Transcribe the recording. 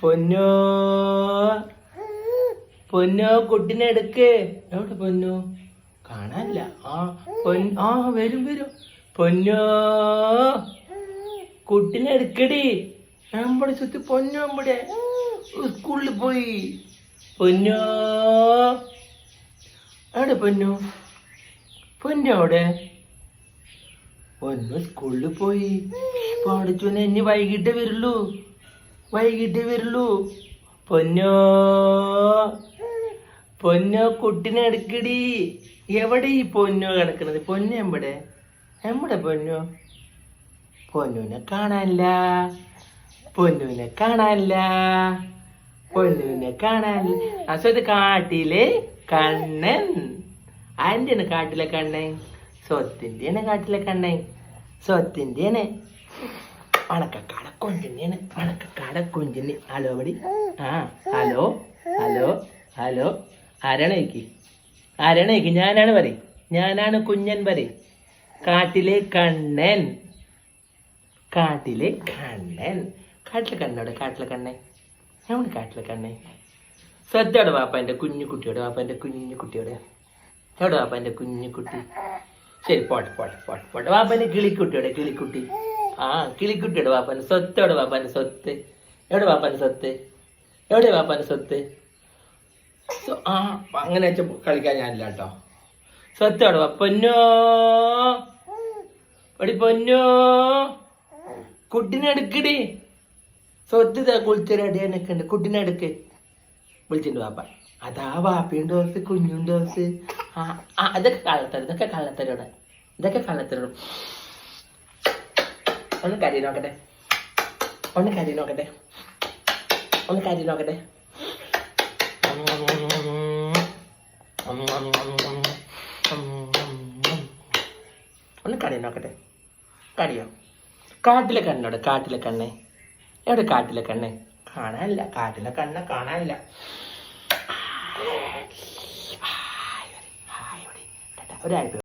പൊന്നോ. പൊന്നോ കുട്ടിനെ എടുക്ക്. എവിടെ പൊന്നു? കാണാനില്ല. ആ പൊൻ ആ വരും വരും. പൊന്നോ. കുട്ടിനെ എടുക്കടി. നമ്മുടെ ചുറ്റി പൊന്നോ നമ്മുടെ സ്കൂളിൽ പോയി. പൊന്നോ. എവിടെ പൊന്നു? പൊന്നു അവിടെ പൊന്നു സ്കൂളിൽ പോയി. പഠിച്ചു ഇനി വൈകിട്ട് വരുള്ളൂ. വൈകിട്ട് വരുള്ളൂ. പൊന്നോ പൊന്നോ കുട്ടിനെ എടുക്കടി. എവിടെ ഈ പൊന്നോ കിടക്കണത്? പൊന്നു എവിടെ? എവിടെ പൊന്നോ? പൊന്നുവിനെ കാണാനില്ല. പൊന്നുവിനെ കാണാനില്ല. പൊന്നുവിനെ കാണാനില്ല. അസത് കാട്ടിലെ കണ്ണൻ. ആന്റെയാണ് കാട്ടിലെ കണ്ണൻ. സ്വത്തിന്റെയാണ് കാട്ടിലെ കണ്ണൻ. സ്വത്തിന്റെയാണ് കൊഞ്ചിനെയാണ് മണക്കക്കാട കൊഞ്ചിന്. ഹലോ പടി ആ ഹലോ ഹലോ ഹലോ. ആരാണ് എനിക്ക് ആരാണ് എനിക്ക് ഞാനാണ് പറയും. ഞാനാണ് കുഞ്ഞൻ പറയും. കാട്ടിലെ കണ്ണൻ. കാട്ടിലെ കണ്ണൻ. കാട്ടിലെ കണ്ണോടെ കാട്ടിലെ കണ്ണൻ എവിടെ കാട്ടിലെ കണ്ണൻ ശ്രദ്ധയോടെ വാപ്പന്റെ കുഞ്ഞു കുട്ടിയോടെ? വാപ്പന്റെ കുഞ്ഞു കുട്ടിയോടെ? എവിടെ വാപ്പന്റെ കുഞ്ഞു കുട്ടി? ശരി പോട്ടെ പോട്ടെ പോട്ടെ പോട്ടെ. വാപ്പന്റെ കിളിക്കുട്ടിയോടെ കിളിക്കുട്ടി. ആ കിളിക്കുട്ടിയുടെ വാപ്പന്റെ സ്വത്തോടെ വാപ്പന്റെ സ്വത്ത്. എവിടെ വാപ്പന്റെ സ്വത്ത്? എവിടെ വാപ്പന്റെ സ്വത്ത്? സോ ആ അങ്ങനെ വെച്ച കളിക്കാൻ ഞാനില്ല കേട്ടോ. സത്ത് എവിടെ? പൊന്നോ. എടി പൊന്നോ. കുട്ടിനെ എടുക്കടി. സ്വത്ത് ഇതാ നിൽക്കണ്ട് കുട്ടിനെ എടുക്ക്. വിളിച്ചിട്ട് വാപ്പ. അതാ വാപ്പിയുണ്ട് ഡോസ് കുഞ്ഞും ഡോസ് ആ ആ അതൊക്കെ കള്ളത്തരം ഇതൊക്കെ കള്ളത്തരോടെ ഇതൊക്കെ കള്ളത്തരോട് ഒന്ന് കരി നോക്കട്ടെ. ഒന്ന് കരി നോക്കട്ടെ. ഒന്ന് കരി നോക്കട്ടെ ഒന്ന് കടി നോക്കട്ടെ കടിയോ കാട്ടിലെ കണ്ണോട് കാട്ടിലെ കണ്ണേ എവിടെ കാട്ടിലെ കണ്ണേ കാണാനില്ല കാട്ടിലെ കണ്ണ കാണാനില്ല ഹായ്, ഒരാഴ്ച